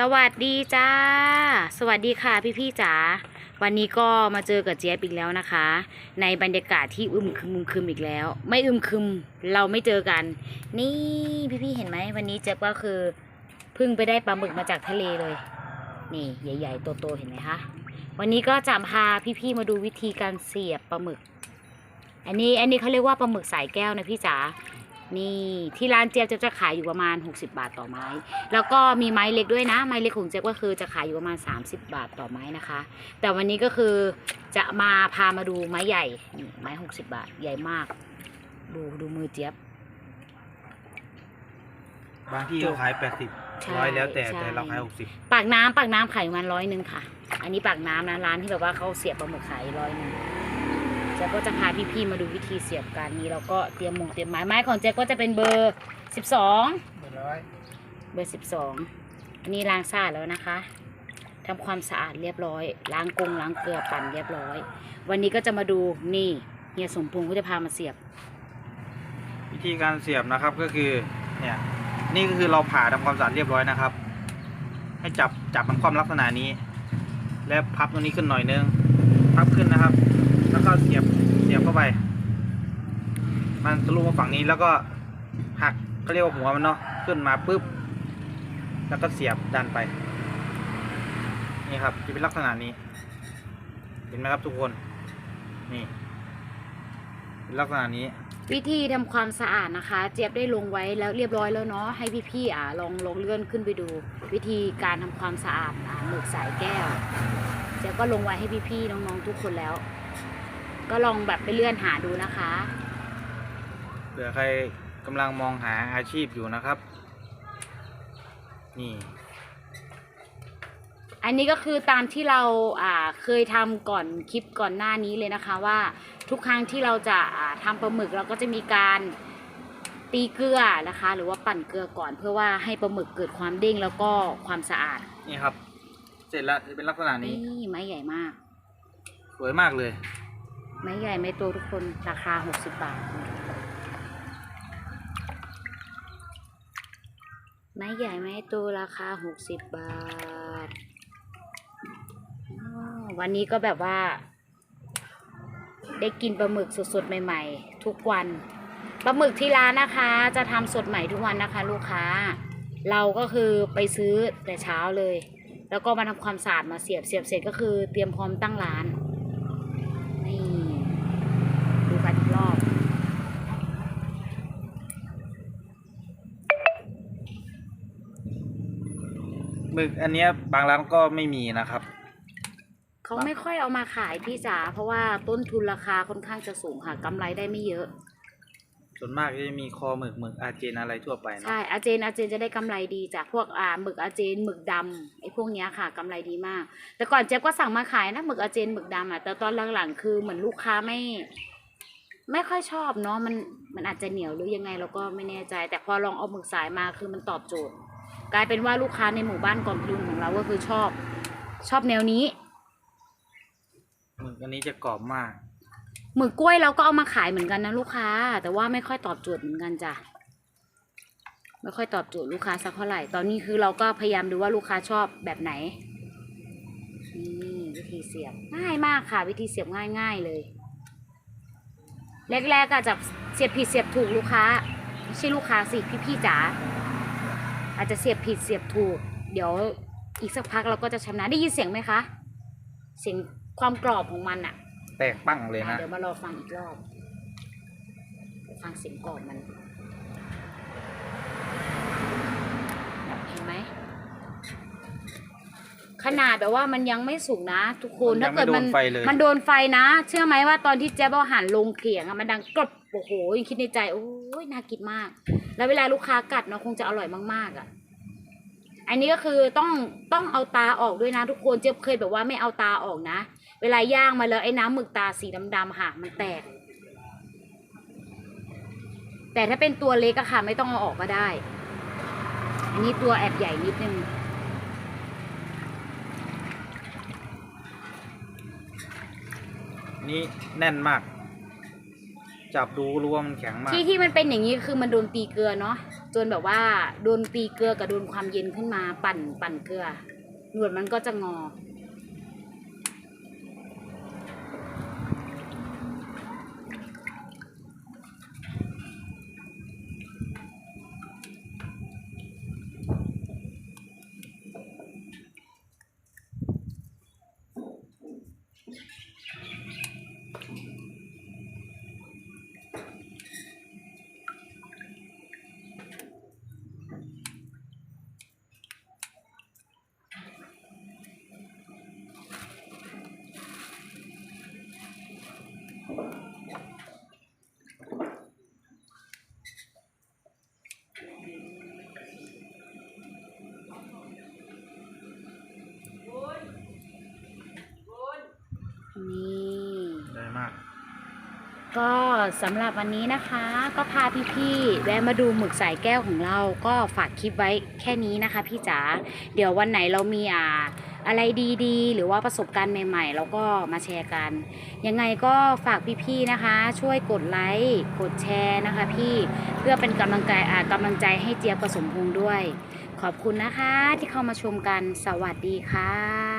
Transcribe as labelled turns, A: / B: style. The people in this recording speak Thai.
A: สวัสดีจ้า สวัสดีค่ะพี่พี่จ๋า วันนี้ก็มาเจอกับเจี๊ยบอีกแล้วนะคะ ในบรรยากาศที่อึมครึมอึมครึมอีกแล้ว ไม่อึมครึมเราไม่เจอกัน นี่พี่พี่เห็นไหมวันนี้เจี๊ยบก็คือเพิ่งไปได้ปลาหมึกมาจากทะเลเลย นี่ใหญ่ๆโตๆเห็นไหมคะวันนี้ก็จะพาพี่ๆมาดูวิธีการเสียบปลาหมึก อันนี้อันนี้เขาเรียกว่าปลาหมึกสายแก้วนะพี่จ๋า นี่ที่ร้านเจี๊ยบจะจะขายอยู่ประมาณ 60 บาทต่อไม้ แล้วก็มีไม้เล็กด้วยนะ ไม้เล็กของเจี๊ยบก็คือจะขายอยู่ประมาณ 30 บาทต่อไม้นะคะ แต่วันนี้ก็คือจะมาพามาดูไม้ใหญ่นี่ไม้ 60 บาทใหญ่มาก ดูดูมือเจี๊ยบ
B: บางที่เขาขายแปดสิบ
A: ใช่
B: ร้อยแล้วแต่
A: ใช่
B: แต่เราขายหกสิบ
A: ปากน้ำปากน้ำขายประมาณร้อยหนึ่งค่ะ อันนี้ปากน้ำนะร้านที่แบบว่าเขาเสียบปลาหมึกขายร้อยหนึ่ง เจ๊ก็จะพาพี่ๆมาดูวิธีเสียบกันนี้เราก็เตรียมหมงเตรียมไม้ไม้ของเจ๊ก็จะเป็นเบอร์สิบสอง
B: ร้อย
A: เบอร์สิบสองอันนี้ล้างสะอาดแล้วนะคะทำความสะอาดเรียบร้อย ล้างกงล้างเกลือปั่นเรียบร้อย วันนี้ก็จะมาดูนี่เฮียสมพงศ์ก็จะพามาเสียบ
B: วิธีการเสียบนะครับก็คือเนี่ยนี่ก็คือเราผ่าทำความสะอาดเรียบร้อยนะครับ ให้จับจับมันความลักษณะนี้ และพับตรงนี้ขึ้นหน่อยนึงพับขึ้นนะครับแล้ว ก็เสียบเสียบเข้าไป มันทะลุมาฝั่งนี้แล้วก็หักเขาเรียกว่าหัวมันเนาะขึ้นมาปุ๊บ แล้วก็เสียบดันไป นี่ครับจะเป็นลักษณะนี้ เห็นไหมครับทุกคน นี่เป็นลักษณะนี้
A: วิธีทำความสะอาดนะคะ เจี๊ยบได้ลงไว้แล้วเรียบร้อยแล้วเนาะให้พี่ๆอะลองลองเลื่อนขึ้นไปดู วิธีการทำความสะอาดอ่าหมึกสายแก้วเจี๊ยบก็ลงไว้ให้พี่ๆน้องๆทุกคนแล้ว ก็ลองแบบไปเลื่อนหาดูนะคะ
B: เผื่อใครกำลังมองหาอาชีพอยู่นะครับ นี่
A: อันนี้ก็คือตามที่เราอ่าเคยทำก่อนคลิปก่อนหน้านี้เลยนะคะว่าทุกครั้งที่เราจะอ่าทำปลาหมึกเราก็จะมีการตีเกลือนะคะ หรือว่าปั่นเกลือก่อนเพื่อว่าให้ปลาหมึกเกิดความเด้งแล้วก็ความสะอาด
B: นี่ครับ เสร็จแล้วจะเป็นลักษณะนี้
A: นี่ไม้ใหญ่มาก
B: สวยมากเลย
A: ไม้ใหญ่ไม้โตทุกคนราคา 60 บาท ไม้ใหญ่ไม้โตราคา 60 บาท วันนี้ก็แบบว่า ได้กินปลาหมึกสดๆ ใหม่ ๆ ทุกวันปลาหมึกที่ร้านนะคะ จะทำสดใหม่ทุกวันนะคะ ลูกค้า เราก็คือไปซื้อแต่เช้าเลย แล้วก็มาทำความสะอาดมาเสียบเสียบเสร็จก็คือเตรียมพร้อมตั้งร้าน นี่ ดูกันอีกรอบ
B: หมึกอันเนี้ยบางร้านก็ไม่มีนะครับ
A: เขาไม่ค่อยเอามาขายพี่จ๋าเพราะว่าต้นทุนราคาค่อนข้างจะสูงค่ะกำไรได้ไม่เยอะ
B: ส่วนมากจะมีคอหมึกหมึกอาเจนอะไรทั่วไปเนาะ
A: ใช่อาเจนอาเจนจะได้กำไรดีจากพวกอ่าหมึกอาเจนหมึกดำไอ้พวกเนี้ยค่ะกำไรดีมาก แต่ก่อนเจ๊ยบก็สั่งมาขายนะหมึกอาเจนหมึกดำอะแต่ตอนหลังๆคือเหมือนลูกค้าไม่ ไม่ค่อยชอบเนาะมันมันอาจจะเหนียวหรือยังไงเราก็ไม่แน่ใจ แต่พอลองเอาหมึกสายมาคือมันตอบโจทย์ กลายเป็นว่าลูกค้าในหมู่บ้านกองพลุนของเราก็คือชอบ ชอบแนวนี้
B: หมึกอันนี้จะกรอบมาก
A: หมึกกล้วยเราก็เอามาขายเหมือนกันนะลูกค้า แต่ว่าไม่ค่อยตอบโจทย์เหมือนกันจ้ะไม่ค่อยตอบโจทย์ลูกค้าสักเท่าไหร่ ตอนนี้คือเราก็พยายามดูว่าลูกค้าชอบแบบไหน นี่วิธีเสียบง่ายมากค่ะ วิธีเสียบง่ายๆเลยแรกๆอาจจะเสียบผิดเสียบถูกลูกค้าไม่ใช่ลูกค้าสิพี่ๆจ๋า อาจจะเสียบผิดเสียบถูก เดี๋ยวอีกสักพักเราก็จะชำนาญได้ยินเสียงไหมคะ เสียงความกรอบของมันอะ
B: แตกปั้งเลย
A: อะ
B: นะ
A: เดี๋ยวมารอฟังอีกรอบเดี๋ยวฟังเสียงกรอบมัน เห็นไหม ขนาดแบบว่ามันยังไม่สุกนะ ทุกคน
B: มันยั
A: ถ้างเกิดมัน
B: ไม่โดนไฟเลย
A: มันโดนไฟนะ เชื่อไหมว่าตอนที่แจ๊บเอาหันลงเขียงอะมันดังกรอบโอ้โหยังคิดในใจโอ้ยน่ากินมาก แล้วเวลาลูกค้ากัดเนาะคงจะอร่อยมากๆอะอันนี้ก็คือต้องต้องเอาตาออกด้วยนะ ทุกคนเจ๊ยบเคยแบบว่าไม่เอาตาออกนะ เวลาย่างมาแล้วไอ้น้ำหมึกตาสีดำๆค่ะมันแตก แต่ถ้าเป็นตัวเล็กอะค่ะ ไม่ต้องเอาออกก็ได้ อันนี้ตัวแอบใหญ่นิดนึง
B: นี่แน่นมาก จับดูรู้ว่ามันแข็งมาก
A: ที่ที่มันเป็นอย่างนี้คือมันโดนตีเกลือเนาะจนแบบว่าโดนตีเกลือกับโดนความเย็นขึ้นมาปั่นปั่นเกลือหนวดมันก็จะงอ ก็สำหรับวันนี้นะคะก็พาพี่ๆแวะมาดูหมึกสายแก้วของเราก็ฝากคลิปไว้แค่นี้นะคะพี่จ๋าเดี๋ยววันไหนเรามีอ่าอะไรดีๆ หรือว่าประสบการณ์ใหม่ๆเราก็มาแชร์กัน ยังไงก็ฝากพี่ๆนะคะ ช่วยกดไลค์กดแชร์นะคะพี่เพื่อเป็นกำลังใจอากำลังใจให้เจี๊ยบกับสมพงษ์ด้วย ขอบคุณนะคะที่เข้ามาชมกันสวัสดีค่ะ